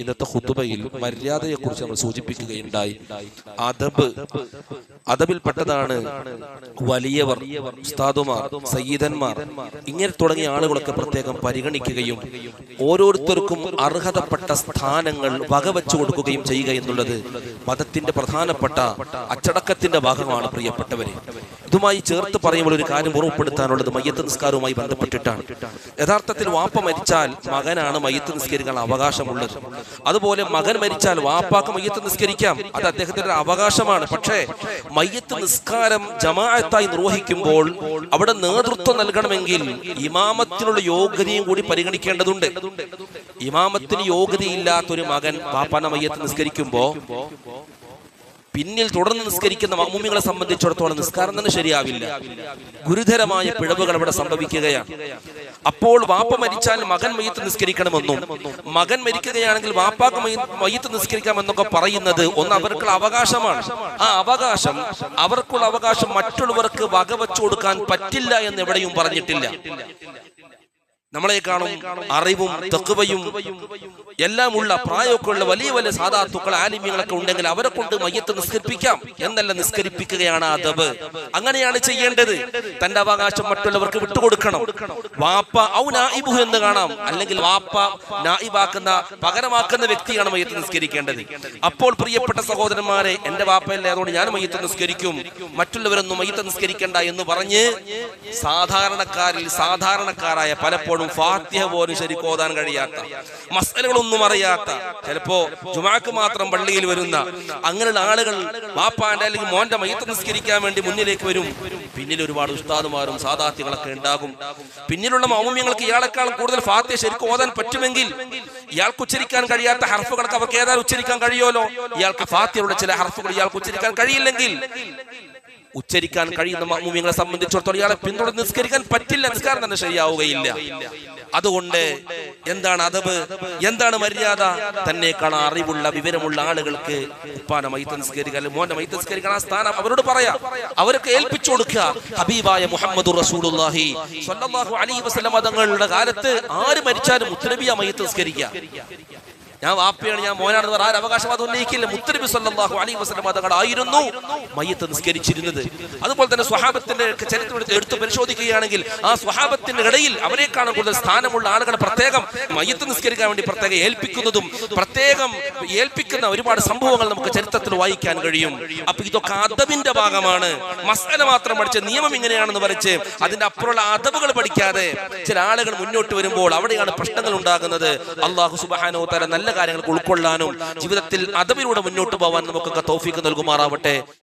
ഇന്നത്തെ ഹുത്തുബയിൽ മര്യാദയെക്കുറിച്ച് നമ്മൾ സൂചിപ്പിക്കുകയുണ്ടായി. അദബ് അദബിൽപ്പെട്ടതാണ് വലിയവർ ഉസ്താദുമാർ സയ്യിദന്മാർ. ഇങ്ങനെ തുടങ്ങിയ ആളുകളൊക്കെ പ്രത്യേകം പരിഗണിക്കുകയും ഓരോരുത്തർക്കും അർഹതപ്പെട്ട സ്ഥാനങ്ങൾ വകവെച്ചു കൊടുക്കുകയും ചെയ്യുക എന്നുള്ളത് മതത്തിന്റെ പ്രധാനപ്പെട്ട അച്ചടക്കത്തിന്റെ ഭാഗമാണ് പ്രിയപ്പെട്ടവരെ. ഇതുമായി ചേർത്ത് പറയുമ്പോൾ ഒരു കാര്യം ഉറപ്പെടുത്താനുള്ളത് മയ്യത്ത് നിസ്കാരവുമായി ബന്ധപ്പെട്ടിട്ടാണ്. യഥാർത്ഥത്തിൽ വാപ്പ മരിച്ചാൽ മകനാണ് മയ്യത്ത് നിസ്കരിക്കാൻ അവകാശമുള്ളത്. അതുപോലെ മകൻ മരിച്ചാൽ വാപ്പാക്ക് മയ്യത്ത് നിസ്കരിക്കാം. അത് അദ്ദേഹത്തിന്റെ അവകാശമാണ്. പക്ഷേ മയ്യത്ത് നിസ്കാരം ജമാഅത്തായി നിർവഹിക്കുമ്പോൾ അവിടെ നേതൃത്വം നൽകണമെങ്കിൽ ഇമാമത്തിനുള്ള യോഗ്യതയും കൂടി പരിഗണിക്കേണ്ടതുണ്ട്. ഇമാമത്തിന് യോഗ്യതയില്ലാത്ത ഒരു മകൻ വാപ്പാന മയ്യത്ത് നിസ്കരിക്കുമ്പോ പിന്നിൽ തുടർന്ന് നിസ്കരിക്കുന്ന മമ്മൂമികളെ സംബന്ധിച്ചിടത്തോളം നിസ്കാരം തന്നെ ശരിയാവില്ല. ഗുരുതരമായ പിഴവുകൾ അവിടെ സംഭവിക്കുകയാണ്. അപ്പോൾ വാപ്പ മരിച്ചാൽ മകൻ മയ്യത്ത് നിസ്കരിക്കണമെന്നും മകൻ മരിക്കുകയാണെങ്കിൽ വാപ്പാക്ക് മയ്യ- മയ്യത്ത് നിസ്കരിക്കാമെന്നൊക്കെ പറയുന്നത് ഒന്ന് അവർക്കുള്ള അവകാശമാണ്. ആ അവകാശം അവർക്കുള്ള അവകാശം മറ്റുള്ളവർക്ക് വകവച്ചു കൊടുക്കാൻ പറ്റില്ല എന്ന് എവിടെയും പറഞ്ഞിട്ടില്ല. നമ്മളെ കാണും അറിവും തെക്കുവയും എല്ലാം ഉള്ള പ്രായമൊക്കെ ഉള്ള വലിയ വലിയ സാധാത്തുക്കൾ ആലിമ്യങ്ങളൊക്കെ ഉണ്ടെങ്കിൽ അവരെ കൊണ്ട് മയ്യത്ത് നിസ്കരിപ്പിക്കാം എന്നല്ല നിസ്കരിപ്പിക്കുകയാണ് അതബ് അങ്ങനെയാണ് ചെയ്യേണ്ടത്. തന്റെ അവകാശം മറ്റുള്ളവർക്ക് വിട്ടുകൊടുക്കണം. വാപ്പ ഔ നായിബു എന്ന് കാണാം. അല്ലെങ്കിൽ വാപ്പ നായിബാക്കുന്ന പകരമാക്കുന്ന വ്യക്തിയാണ് മയ്യത്ത് നിസ്കരിക്കേണ്ടത്. അപ്പോൾ പ്രിയപ്പെട്ട സഹോദരന്മാരെ എന്റെ വാപ്പയല്ലേ അതുകൊണ്ട് ഞാൻ മയ്യത്ത് നിസ്കരിക്കും. മറ്റുള്ളവരൊന്നും മയ്യത്ത് നിസ്കരിക്കണ്ട എന്ന് പറഞ്ഞ് സാധാരണക്കാരിൽ സാധാരണക്കാരായ പലപ്പോഴും ഫാത്തിഹ പോലും ശരിക്കും ഓതാൻ കഴിയാത്ത മസലകളൊന്നും അറിയാത്ത ചിലപ്പോ ജുമാക്ക് മാത്രം പള്ളിയിൽ വരുന്ന അങ്ങനെയുള്ള ആളുകൾ വാപ്പാന്റെ അല്ലെങ്കിൽ മോന്റെ മയ്യത്ത് നിസ്കരിക്കാൻ വേണ്ടി മുന്നിലേക്ക് വരും. പിന്നിൽ ഒരുപാട് ഉസ്താദുമാരും സാധാർത്ഥികളൊക്കെ ഉണ്ടാകും. പിന്നിലുള്ള മൗമ്യങ്ങൾക്ക് ഇയാളെക്കാളും കൂടുതൽ ഫാത്തിഹ ശരിക്കും ഓതാൻ പറ്റുമെങ്കിൽ ഇയാൾക്ക് ഉച്ചരിക്കാൻ കഴിയാത്ത ഹർഫുകളൊക്കെ അവർക്ക് ഏതായാലും ഉച്ചരിക്കാൻ കഴിയുമല്ലോ? ഇയാൾക്ക് ഫാത്തിഹയുടെ ചില ഹർഫുകൾ ഇയാൾക്ക് ഉച്ചരിക്കാൻ കഴിയില്ലെങ്കിൽ ഉച്ചരിക്കാൻ കഴിയുന്ന മമ്മൂമിങ്ങളെ സംബന്ധിച്ചിടത്തോളം ഇയാളെ പിന്തുടർന്ന് നിസ്കരിക്കാൻ പറ്റില്ല നിസ്കാരം തന്നെ ശരിയാവുകയില്ല. അതുകൊണ്ട് എന്താണ് അതബ്? എന്താണ് മര്യാദ? തന്നെ കാണാൻ അറിവുള്ള വിവരമുള്ള ആളുകൾക്ക് ഉപ്പാന മൈത്ത് നിസ്കരിക്കാൻ മോന്റെ മൈത്ത് നിസ്കരിക്കാൻ ആ സ്ഥാനം അവരോട് പറയാം. അവർക്ക് ഏൽപ്പിച്ചു കൊടുക്കുക. ഹബീബായ മുഹമ്മദ് റസൂലുള്ളാഹി സ്വല്ലല്ലാഹു അലൈഹി വസല്ലം തങ്ങളുടെ കാലത്ത് ആര് മരിച്ചാലും മുത്തനബിയ മൈത്ത് നിസ്കരിക്കുക. ഞാൻ വാപ്പയാണ് ഞാൻ മോനാണെന്ന് പറഞ്ഞ ആ അവകാശവാദം ഉന്നയിക്കില്ല. മുത്തനബി സല്ലല്ലാഹു അലൈഹി വസല്ലം തങ്ങളായിരുന്നു മയ്യത്ത് നിസ്കരിച്ചിരുന്നത്. അതുപോലെ തന്നെ സ്വഹാബത്തിന്റെ ചരിത്രം എടുത്ത് എടുത്ത് പരിശോധിക്കുകയാണെങ്കിൽ ആ സ്വഹാബത്തിന്റെ ഇടയിൽ അവരെക്കാളും കൂടുതൽ സ്ഥാനമുള്ള ആളുകളെ പ്രത്യേകം മയ്യത്ത് നിസ്കരിക്കാൻ വേണ്ടി പ്രത്യേകം ഏൽപ്പിക്കുന്നതും പ്രത്യേകം ഏൽപ്പിക്കുന്ന ഒരുപാട് സംഭവങ്ങൾ നമുക്ക് ചരിത്രത്തിൽ വായിക്കാൻ കഴിയും. അപ്പൊ ഇതൊക്കെ അദബിന്റെ ഭാഗമാണ്. മസാല മാത്രം പഠിച്ച് നിയമം ഇങ്ങനെയാണെന്ന് വരച്ച് അതിന്റെ അപ്പുറമുള്ള അദബുകൾ പഠിക്കാതെ ചില ആളുകൾ മുന്നോട്ട് വരുമ്പോൾ അവിടെയാണ് പ്രശ്നങ്ങൾ ഉണ്ടാകുന്നത്. അള്ളാഹു സുബാനോ തല നല്ല കാര്യങ്ങൾക്ക് ഉൾക്കൊള്ളാനും ജീവിതത്തിൽ അതവിലൂടെ മുന്നോട്ട് പോകാൻ നമുക്കൊക്കെ തോഫിക്ക് നൽകുമാറാവട്ടെ.